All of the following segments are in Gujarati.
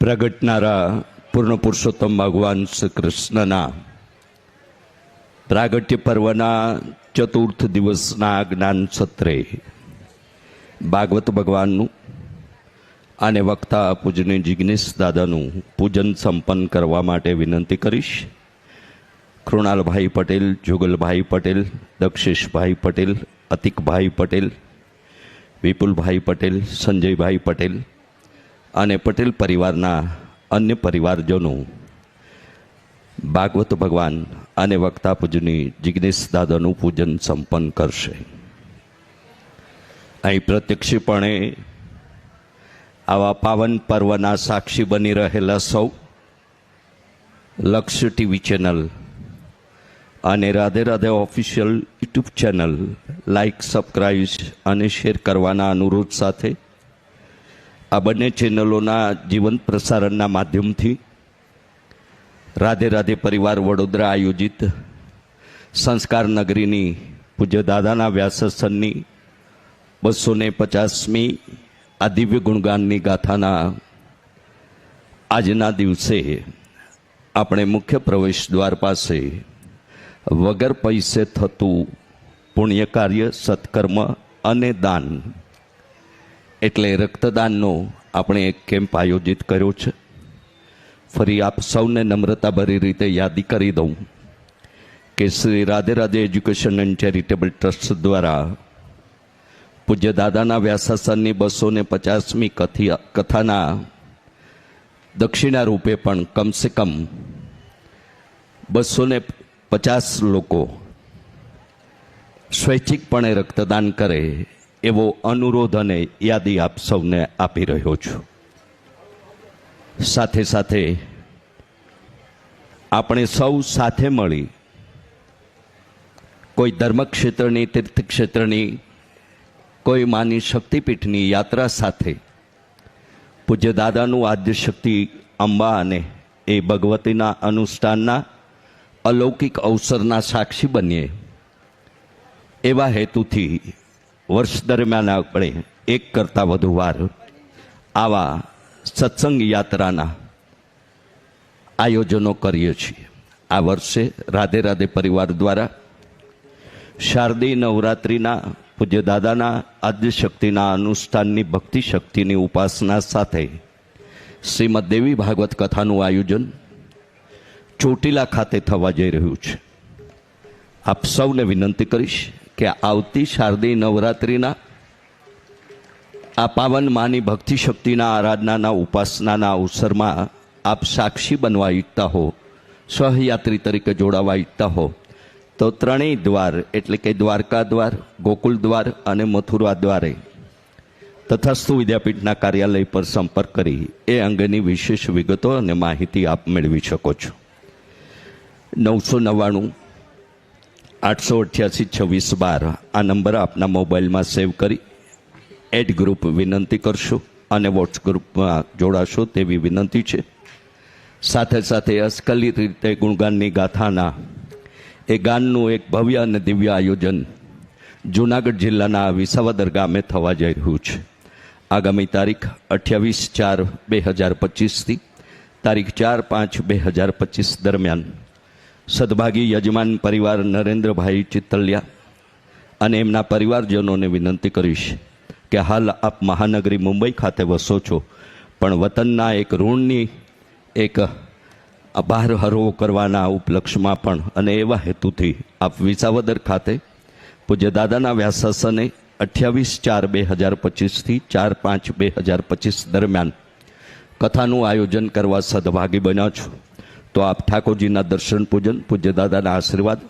પ્રગટનારા પૂર્ણ પુરુષોત્તમ ભગવાન શ્રી કૃષ્ણના પ્રાગટ્ય પર્વના ચતુર્થ દિવસના જ્ઞાન સત્રે ભાગવત ભગવાનનું અને વક્તા પૂજની જિગ્નેશ દાદાનું પૂજન સંપન્ન કરવા માટે વિનંતી કરીશ. કૃણાલભાઈ પટેલ, જુગલભાઈ પટેલ, દક્ષેશભાઈ પટેલ, અતિકભાઈ પટેલ વિપુલભાઈ પટેલ, સંજયભાઈ પટેલ અને પટેલ પરિવારના અન્ય પરિવારજનો, ભાગવત ભગવાન અને વક્તા પૂજની જિગ્નેશ દાદાનું પૂજન સંપન્ન કરશે. અહીં પ્રત્યક્ષપણે આવા પાવન પર્વના સાક્ષી બની રહેલા સૌ લક્ષ્ય ટીવી ચેનલ અને Radhe Radhe official YouTube channel like subscribe અને શેર કરવાના અનુરોધ સાથે આ બંને ચેનલોના જીવંત પ્રસારણના માધ્યમથી રાધે રાધે પરિવાર વડોદરા આયોજિત સંસ્કાર નગરીની પૂજ્ય દાદાના વ્યાસસનની બસો ને પચાસમી આ દિવ્ય ગુણગાનની ગાથાના આજના દિવસે આપણે મુખ્ય પ્રવેશ દ્વાર પાસે વગર પૈસે થતું પુણ્ય કાર્ય સત્કર્મ અને દાન. એટલે રક્તદાનનો આપણે એક કેમ્પ આયોજિત કર્યો છે. ફરી આપ સૌને નમ્રતાભરી રીતે યાદી કરી દઉં કે Shri Radhe Radhe education and charitable trust દ્વારા પૂજ્ય દાદાના વ્યાસાસનની બસો ને પચાસમી કથી, કથાના દક્ષિણા રૂપે પણ કમસે કમ બસો ને પચાસ લોકો સ્વૈચ્છિકપણે રક્તદાન કરે એવો અનુરોધ અને યાદી આપ સૌને આપી રહ્યો છું. સાથે સાથે આપણે સૌ સાથે મળી કોઈ ધર્મક્ષેત્રની, તીર્થક્ષેત્રની, કોઈ માની શક્તિપીઠની યાત્રા સાથે પૂજ્ય દાદાનું આદ્ય શક્તિ અંબા અને એ ભગવતીના અનુષ્ઠાનના અલૌકિક અવસરના સાક્ષી બનીએ. એવા હેતુથી વર્ષ દરમિયાન આપણે એક કરતાં વધુ વાર આવા સત્સંગ યાત્રાના આયોજનો કરીએ છીએ. આ વર્ષે રાધે રાધે પરિવાર દ્વારા શારદીય નવરાત્રિના પૂજ્ય દાદાના આદ્ય શક્તિના અનુષ્ઠાનની ભક્તિ શક્તિની ઉપાસના સાથે શ્રીમદ દેવી ભાગવત કથાનું આયોજન ચોટીલા ખાતે થવા જઈ રહ્યું છે. આપ સૌને વિનંતી કરીશ કે આવતી શારદી નવરાત્રિના આ પાવન માની ભક્તિ શક્તિના, આરાધનાના, ઉપાસનાના અવસરમાં આપ સાક્ષી બનવા ઈચ્છતા હો, સહયાત્રી તરીકે જોડાવા ઈચ્છતા હો. તો ત્રણેય દ્વાર, એટલે કે દ્વારકા દ્વાર, ગોકુલ દ્વાર અને મથુરા દ્વારે તથાસ્તુ વિદ્યાપીઠના કાર્યાલય પર સંપર્ક કરી એ અંગેની વિશેષ વિગતો અને માહિતી આપ મેળવી શકો છો. નવસો નવ્વાણું આઠસો અઠ્યાસી છવ્વીસ બાર. આ નંબર આપના મોબાઈલમાં સેવ કરી એડ ગ્રુપ વિનંતી કરશો અને વોટ્સ ગ્રુપમાં જોડાશો તેવી વિનંતી છે. સાથે સાથે અસ્કલિત રીતે ગુણગાનની ગાથાના એ ગાનનું એક ભવ્ય અને દિવ્ય આયોજન જૂનાગઢ જિલ્લાના વિસાવદર ગામે થવા જઈ રહ્યું છે. આગામી તારીખ અઠ્યાવીસ ચાર બે હજાર પચીસથી તારીખ ચાર પાંચ બે હજાર પચીસ દરમિયાન સદભાગી યજમાન પરિવાર નરેન્દ્રભાઈ ચિત્તલિયા અને એમના પરિવારજનોને વિનંતી કરીશ કે હાલ આપ મહાનગરી મુંબઈ ખાતે વસો છો, પણ વતનના એક ઋણની એક બહાર હરવો કરવાના ઉપલક્ષમાં પણ અને એવા હેતુથી આપ વિસાવદર ખાતે પૂજ્ય દાદાના વ્યાસાસને અઠ્યાવીસ ચાર બે હજાર પચીસથી ચાર પાંચ બે હજાર પચીસ દરમિયાન કથાનું આયોજન કરવા સદભાગી બન્યા છો. તો આપ ઠાકોરજીના દર્શન પૂજન, પૂજ્ય દાદાના આશીર્વાદ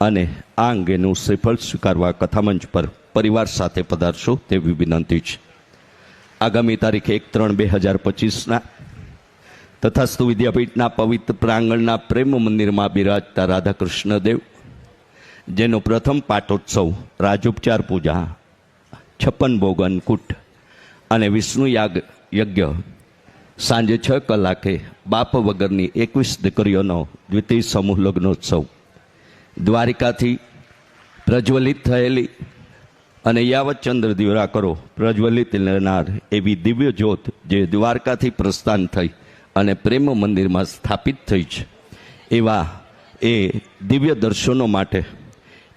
અને આ અંગેનું શ્રીફળ સ્વીકારવા કથામંચ પર પરિવાર સાથે પધારશો તેવી વિનંતી છે. આગામી તારીખ એક ત્રણ બે હજાર પચીસના તથાસ્તુ વિદ્યાપીઠના પવિત્ર પ્રાંગણના પ્રેમ મંદિરમાં બિરાજતા રાધાકૃષ્ણ દેવ જેનો પ્રથમ પાટોત્સવ રાજોપચાર પૂજા, છપ્પન ભોગ અન્નકૂટ અને વિષ્ણુ યાગ યજ્ઞ સાંજે છ કલાકે બાપ વગરની એકવીસ દીકરીઓનો દ્વિતીય સમૂહ લગ્નોત્સવ. દ્વારિકાથી પ્રજ્વલિત થયેલી અને યાવત ચંદ્ર દીવરા કરો પ્રજ્વલિત લેનાર એવી દિવ્ય જ્યોત જે દ્વારકાથી પ્રસ્થાન થઈ અને પ્રેમ મંદિરમાં સ્થાપિત થઈ છે. એવા એ દિવ્ય દર્શનો માટે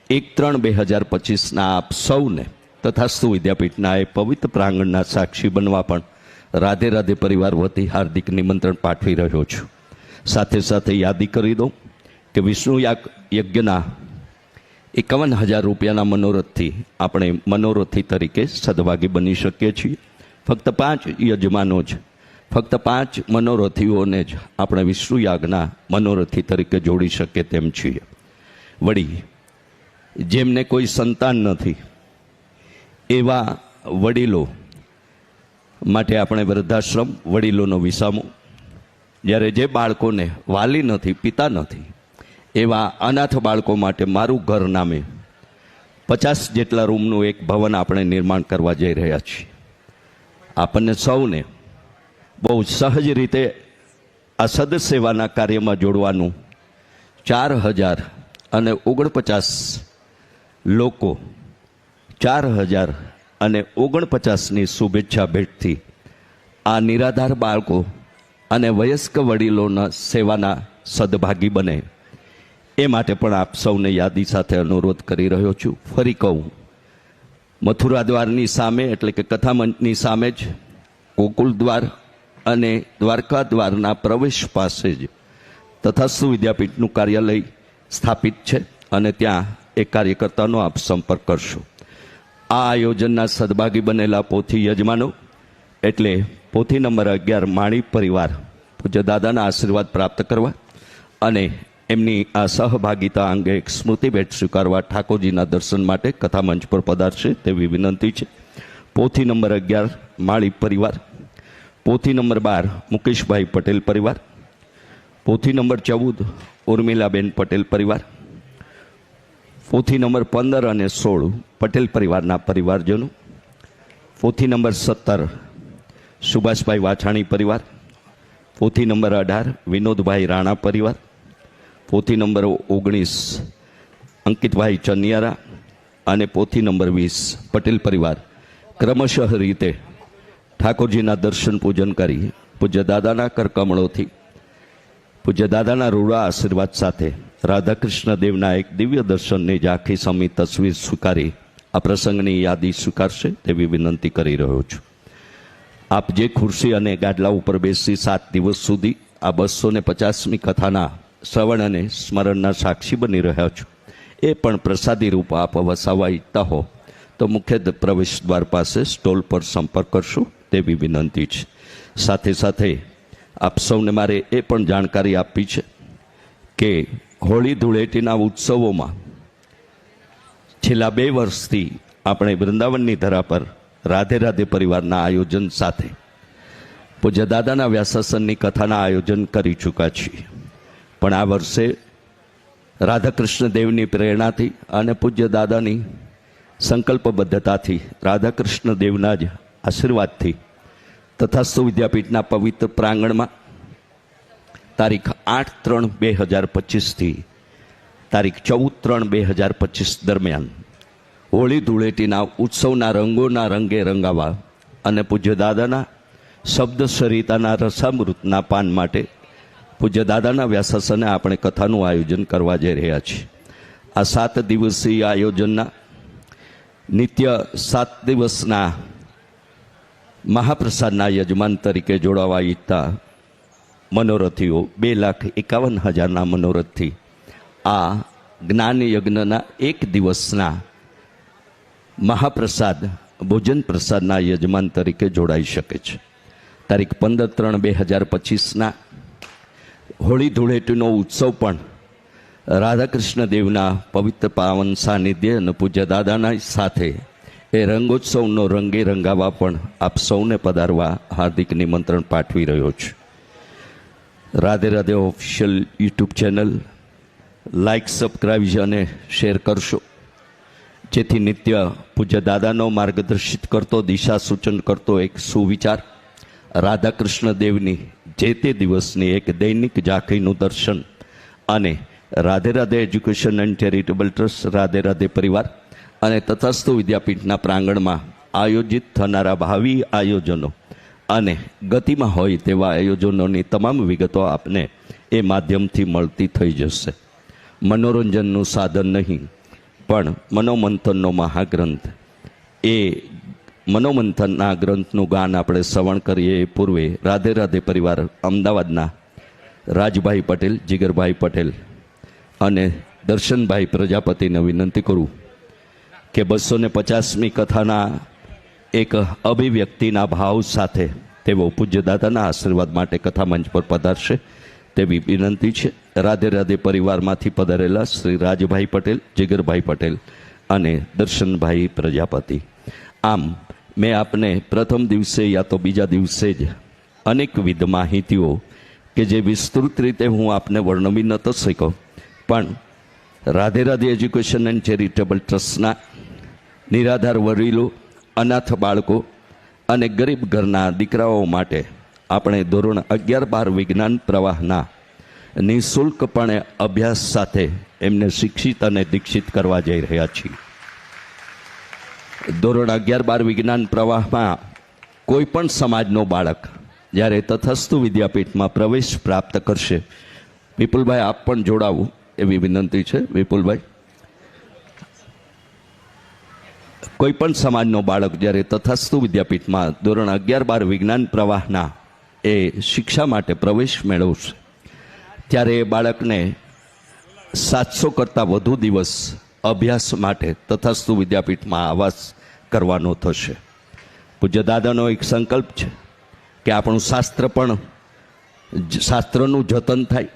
એક ત્રણ બે હજાર પચીસના આપ સૌને તથાસ્તુ વિદ્યાપીઠના એ પવિત્ર પ્રાંગણના સાક્ષી બનવા પણ રાધે રાધે પરિવાર વતી હાર્દિક નિમંત્રણ પાઠવી રહ્યો છું. સાથે સાથે યાદી કરી દઉં કે વિષ્ણુ યજ્ઞના એકાવન હજાર રૂપિયાના મનોરથથી આપણે મનોરથી તરીકે સદભાગી બની શકીએ છીએ. ફક્ત પાંચ યજમાનો જ, ફક્ત પાંચ મનોરથીઓને જ આપણે વિષ્ણુ યાગના મનોરથી તરીકે જોડી શકીએ તેમ છીએ. વળી, જેમને કોઈ સંતાન નથી, એવા વડીલો માટે આપણે વૃદ્ધાશ્રમ વડીલોનો વિસામો. જ્યારે જે બાળકોને વાલી નથી, પિતા નથી, એવા અનાથ બાળકો માટે મારું ઘર નામે પચાસ જેટલા રૂમનું એક ભવન આપણે નિર્માણ કરવા જઈ રહ્યા છીએ. આપણને સૌને બહુ સહજ રીતે આ સદસેવાના કાર્યમાં જોડવાનું ચાર હજાર અને ઓગણપચાસ લોકો ચાર હજાર અને ઓગણપચાસની શુભેચ્છા ભેટથી આ નિરાધાર બાળકો અને વયસ્ક વડીલોના સેવાના સદભાગી બને. એ માટે પણ આપ સૌને યાદી સાથે અનુરોધ કરી રહ્યો છું. ફરી કહું, મથુરા દ્વારની સામે, એટલે કે કથામંચની સામે જ, ગોકુલ દ્વાર અને દ્વારકા દ્વારના પ્રવેશ પાસે જ તથાસ્તુ વિદ્યાપીઠનું કાર્યાલય સ્થાપિત છે અને ત્યાં એ કાર્યકર્તાનો આપ સંપર્ક કરશો. આ આયોજનના સદભાગી બનેલા પોથી યજમાનો, એટલે પોથી નંબર અગિયાર માણી પરિવાર, પૂજ્ય દાદાના આશીર્વાદ પ્રાપ્ત કરવા અને એમની આ સહભાગિતા અંગે એક સ્મૃતિ ભેટ સ્વીકારવા ઠાકોરજીના દર્શન માટે કથા મંચ પર પધારશે તેવી વિનંતી છે. પોથી નંબર અગિયાર માળી પરિવાર, પોથી નંબર બાર મુકેશભાઈ પટેલ પરિવાર, પોથી નંબર ચૌદ ઉર્મિલાબેન પટેલ પરિવાર પોથી નંબર પંદર અને સોળ, પટેલ પરિવારના પરિવારજનો. પોથી નંબર સત્તર, સુભાષભાઈ વાછાણી પરિવાર. પોથી નંબર અઢાર, વિનોદભાઈ રાણા પરિવાર. પોથી નંબર ઓગણીસ, અંકિતભાઈ ચનિયારા અને પોથી નંબર વીસ, પટેલ પરિવાર. ક્રમશઃ રીતે ઠાકોરજીના દર્શન પૂજન કરી પૂજ્ય દાદાના કરકમળોથી પૂજ્ય દાદાના રૂડા આશીર્વાદ સાથે રાધાકૃષ્ણ દેવના એક દિવ્ય દર્શનની ઝાંખી સમી તસવીર સ્વીકારી આ પ્રસંગની યાદી સ્વીકારશે તેવી વિનંતી કરી રહ્યો છું. આપ જે ખુરશી અને ગાડલા ઉપર બેસી સાત દિવસ સુધી આ બસો ને પચાસમી કથાના શ્રવણ અને સ્મરણના સાક્ષી બની રહ્યા છો, એ પણ પ્રસાદી રૂપ આપ વસાવા ઈચ્છતા હો, તો મુખ્ય પ્રવેશ દ્વાર પાસે સ્ટોલ પર સંપર્ક કરશો તેવી વિનંતી છે. સાથે સાથે આપ સૌને મારે એ પણ જાણકારી આપવી છે કે હોળી ધૂળેટીના ઉત્સવોમાં છેલ્લા બે વર્ષથી આપણે વૃંદાવનની ધરા પર રાધે રાધે પરિવારના આયોજન સાથે પૂજ્ય દાદાના વ્યાસાસનની કથાના આયોજન કરી ચૂક્યા છીએ. પણ આ વર્ષે રાધાકૃષ્ણ દેવની પ્રેરણાથી અને પૂજ્ય દાદાની સંકલ્પબદ્ધતાથી રાધાકૃષ્ણ દેવના જ આશીર્વાદથી તથાસ્તુ વિદ્યાપીઠના પવિત્ર પ્રાંગણમાં તારીખ આઠ ત્રણ બે હજાર પચીસથી તારીખ ચૌદ ત્રણ બે હજાર પચીસ દરમિયાન હોળી ધૂળેટીના ઉત્સવના રંગોના રંગે રંગાવા અને પૂજ્ય દાદાના શબ્દ સરિતાના રસામૃતના પાન માટે પૂજ્ય દાદાના વ્યાસાસને આપણે કથાનું આયોજન કરવા જઈ રહ્યા છીએ. આ સાત દિવસીય આયોજનના નિત્ય સાત દિવસના મહાપ્રસાદના યજમાન તરીકે જોડાવા ઈચ્છતા મનોરથીઓ બે લાખ એકાવન હજારના મનોરથથી આ જ્ઞાન યજ્ઞના એક દિવસના મહાપ્રસાદ, ભોજન પ્રસાદના યજમાન તરીકે જોડાઈ શકે છે. તારીખ પંદર ત્રણ બે હજાર પચીસના હોળી ધૂળેટીનો ઉત્સવ પણ રાધાકૃષ્ણ દેવના પવિત્ર પાવન સાનિધ્ય અને પૂજ્ય દાદાના સાથે એ રંગોત્સવનો રંગે રંગાવા પણ આપ સૌને પધારવા હાર્દિક નિમંત્રણ પાઠવી રહ્યો છું. Radhe Radhe official YouTube channel like subscribe અને શેર કરશો. જેથી નિત્ય પૂજ્ય દાદાનો માર્ગદર્શિત કરતો, દિશા સૂચન કરતો એક સુવિચાર રાધાકૃષ્ણ દેવની જે તે દિવસની એક દૈનિક ઝાંખીનું દર્શન અને Radhe Radhe education and charitable trust Radhe Radhe પરિવાર અને તથસ્થ વિદ્યાપીઠના પ્રાંગણમાં આયોજિત થનારા ભાવિ આયોજનો અને ગતિમાં હોય તેવા આયોજનોની તમામ વિગતો આપને એ માધ્યમથી મળતી થઈ જશે. મનોરંજનનું સાધન નહીં, પણ મનોમંથનનો મહાગ્રંથ. એ મનોમંથનના ગ્રંથનું ગાન આપણે શ્રવણ કરીએ એ પૂર્વે રાધે રાધે પરિવાર અમદાવાદના રાજભાઈ પટેલ, જીગરભાઈ પટેલ અને દર્શનભાઈ પ્રજાપતિને વિનંતી કરું. કે બસો ને પચાસમી કથાના એક અભિવ્યક્તિના ભાવ સાથે તેઓ પૂજ્ય દાદાના આશીર્વાદ માટે કથા મંચ પર પધારશે. તેવી વિનંતી છે. રાધે રાધે પરિવારમાંથી પધારેલા શ્રી રાજભાઈ પટેલ, જીગરભાઈ પટેલ અને દર્શનભાઈ પ્રજાપતિ. આમ, મેં આપને પ્રથમ દિવસે યા તો બીજા દિવસે જ અનેકવિધ માહિતીઓ કે જે વિસ્તૃત રીતે હું આપને વર્ણવી નતો શક્યો. પણ Radhe Radhe education and charitable ટ્રસ્ટના નિરાધાર વડીલો, અનાથ બાળકો અને ગરીબ ઘરના દીકરાઓ માટે આપણે ધોરણ અગિયાર બાર વિજ્ઞાન પ્રવાહના નિઃશુલ્કપણે અભ્યાસ સાથે એમને શિક્ષિત અને દીક્ષિત કરવા જઈ રહ્યા છીએ. ધોરણ અગિયાર બાર વિજ્ઞાન પ્રવાહમાં કોઈ પણ સમાજનો બાળક જ્યારે તથસ્તુ વિદ્યાપીઠમાં પ્રવેશ પ્રાપ્ત કરશે, વિપુલભાઈ, આપ પણ જોડાવું એવી વિનંતી છે. વિપુલભાઈ. કોઈ પણ સમાજનો બાળક જ્યારે તથાસ્તુ વિદ્યાપીઠમાં ધોરણ અગિયાર બાર વિજ્ઞાન પ્રવાહના એ શિક્ષા માટે પ્રવેશ મેળવશે, ત્યારે એ બાળકને સાતસો કરતાં વધુ દિવસ અભ્યાસ માટે તથાસ્તુ વિદ્યાપીઠમાં આવાસ કરવાનો થશે. પૂજ્ય દાદાનો એક સંકલ્પ છે કે આપણું શાસ્ત્ર પણ શાસ્ત્રનું જતન થાય,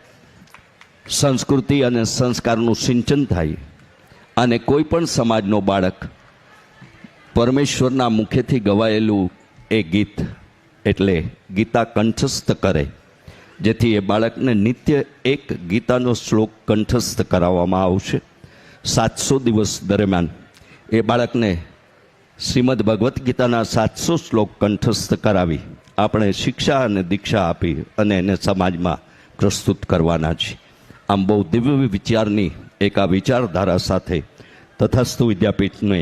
સંસ્કૃતિ અને સંસ્કારનું સિંચન થાય અને કોઈ પણ સમાજનો બાળક પરમેશ્વરના મુખેથી ગવાયેલું એ ગીત એટલે ગીતા કંઠસ્થ કરે, જેથી એ બાળકને નિત્ય એક ગીતાનો શ્લોક કંઠસ્થ કરાવવામાં આવશે. સાતસો દિવસ દરમિયાન એ બાળકને શ્રીમદ ભગવદ્ ગીતાના સાતસો શ્લોક કંઠસ્થ કરાવી આપણે શિક્ષા અને દીક્ષા આપી અને એને સમાજમાં પ્રસ્તુત કરવાના છીએ. આમ બહુ દિવ્ય વિચારની એક આ વિચારધારા સાથે તથાસ્તુ વિદ્યાપીઠને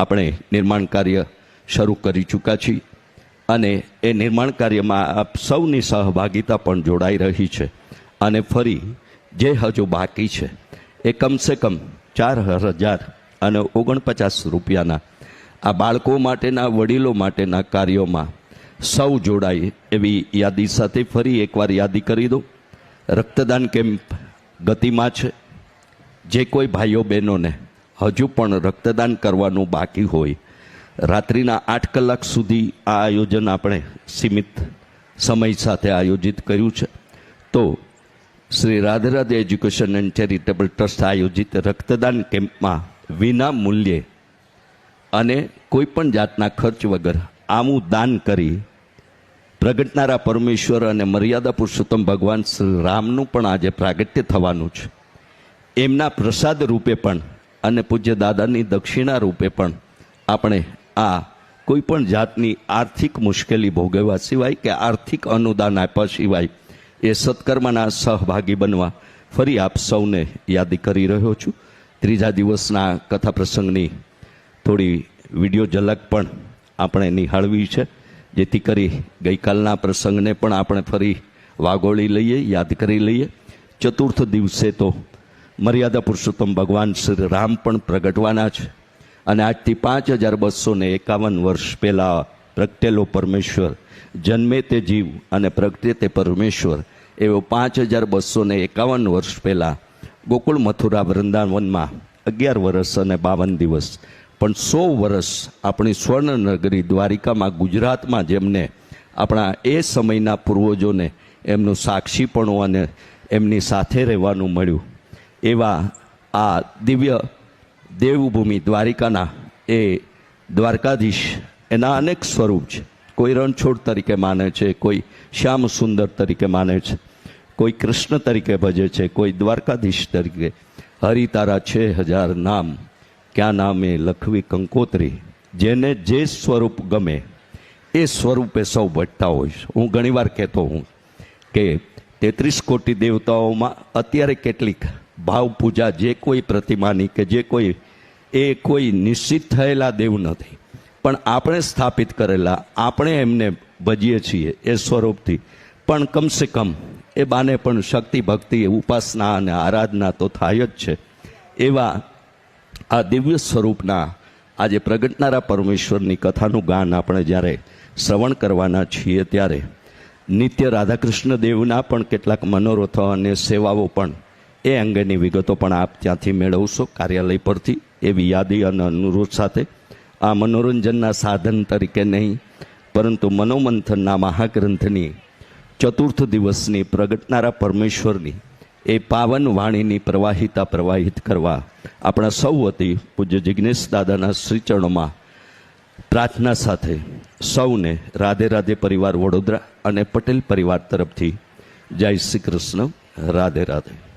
આપણે નિર્માણ કાર્ય શરૂ કરી ચૂક્યા છીએ અને એ નિર્માણ કાર્યમાં આપ સૌની સહભાગિતા પણ જોડાઈ રહી છે અને ફરી જે હજુ બાકી છે એ કમસે કમ ચાર હજાર અને ઓગણપચાસ રૂપિયાના આ બાળકો માટેના, વડીલો માટેના કાર્યોમાં સૌ જોડાય એવી યાદી સાથે ફરી એકવાર યાદી કરી દો રક્તદાન કેમ્પ ગતિમાં છે. જે કોઈ ભાઈઓ બહેનોને હજુ પણ રક્તદાન કરવાનું બાકી હોય. રાત્રિના આઠ કલાક સુધી આ આયોજન આપણે સીમિત સમય સાથે આયોજિત કર્યું છે. તો Shri Radhe Radhe education and charitable trust આયોજિત રક્તદાન કેમ્પમાં વિના મૂલ્યે અને કોઈ પણ જાતના ખર્ચ વગર આમું દાન કરી પ્રગટનારા પરમેશ્વર અને મર્યાદા પુરુષોત્તમ ભગવાન શ્રી રામનું પણ આજે પ્રાગટ્ય થવાનું છે. એમના પ્રસાદ રૂપે પણ અને પૂજ્ય દાદાની દક્ષિણા રૂપે પણ આપણે આ કોઈ પણ જાતની આર્થિક મુશ્કેલી ભોગવવા સિવાય કે આર્થિક અનુદાન આપ્યા સિવાય એ સત્કર્મના સહભાગી બનવા ફરી આપ સૌને યાદી કરી રહ્યો છું. ત્રીજા દિવસના કથા પ્રસંગની થોડી વીડિયો ઝલક પણ આપણે નિહાળવી છે. જેથી કરી ગઈકાલના પ્રસંગને પણ આપણે ફરી વાગોળી લઈએ, યાદ કરી લઈએ. ચતુર્થ દિવસે તો મર્યાદા પુરુષોત્તમ ભગવાન શ્રી રામ પણ પ્રગટવાના છે. અને આજથી પાંચ હજાર બસો ને એકાવન વર્ષ પહેલાં પ્રગટેલો પરમેશ્વર, જન્મે તે જીવ અને પ્રગટે તે પરમેશ્વર, એવો પાંચ હજાર બસો ને એકાવન વર્ષ પહેલાં ગોકુળ મથુરા વૃંદાવનમાં અગિયાર વર્ષ અને બાવન દિવસ, પણ સો વર્ષ આપણી સ્વર્ણનગરી દ્વારિકામાં ગુજરાતમાં જેમને આપણા એ સમયના પૂર્વજોને એમનું સાક્ષીપણું અને એમની સાથે રહેવાનું મળ્યું. એવા આ દિવ્ય દેવભૂમિ દ્વારિકાના એ દ્વારકાધીશ એના અનેક સ્વરૂપ છે. કોઈ રણછોડ તરીકે માને છે, કોઈ શ્યામ સુંદર તરીકે માને છે, કોઈ કૃષ્ણ તરીકે ભજે છે, કોઈ દ્વારકાધીશ તરીકે. હરિતારા છે હજાર નામ, ક્યાં નામે લખવી કંકોત્રી. જેને જે સ્વરૂપ ગમે, એ સ્વરૂપે સૌ ભટતા છે. હું ઘણીવાર કહેતો હું કે તેત્રીસ કોટી દેવતાઓમાં અત્યારે કેટલીક ભાવ પૂજા જે કોઈ પ્રતિમાની કે જે કોઈ, એ કોઈ નિશ્ચિત થયેલા દેવ નથી. પણ આપણે સ્થાપિત કરેલા, આપણે એમને ભજીએ છીએ એ સ્વરૂપથી. પણ કમસે કમ એ બાને પણ શક્તિ, ભક્તિ, ઉપાસના અને આરાધના તો થાય જ છે. એવા આ દિવ્ય સ્વરૂપના આજે પ્રગટનારા પરમેશ્વરની કથાનું ગાન આપણે જ્યારે શ્રવણ કરવાના છીએ ત્યારે, નિત્ય રાધાકૃષ્ણ દેવના પણ કેટલાક મનોરથો અને સેવાઓ પણ એ અંગેની વિગતો પણ આપ ત્યાંથી મેળવશો કાર્યાલય પરથી એવી યાદી અને અનુરોધ સાથે. આ મનોરંજનના સાધન તરીકે નહીં, પરંતુ મનોમંથનના મહાગ્રંથની ચતુર્થ દિવસની પ્રગટનારા પરમેશ્વરની, એ પાવન વાણીની પ્રવાહિતા પ્રવાહિત કરવા આપણા સૌ વતી પૂજ્ય જિજ્ઞેશ દાદાના શ્રીચરણોમાં પ્રાર્થના સાથે સૌને રાધે રાધે પરિવાર વડોદરા અને પટેલ પરિવાર તરફથી જય શ્રી કૃષ્ણ, રાધે રાધે.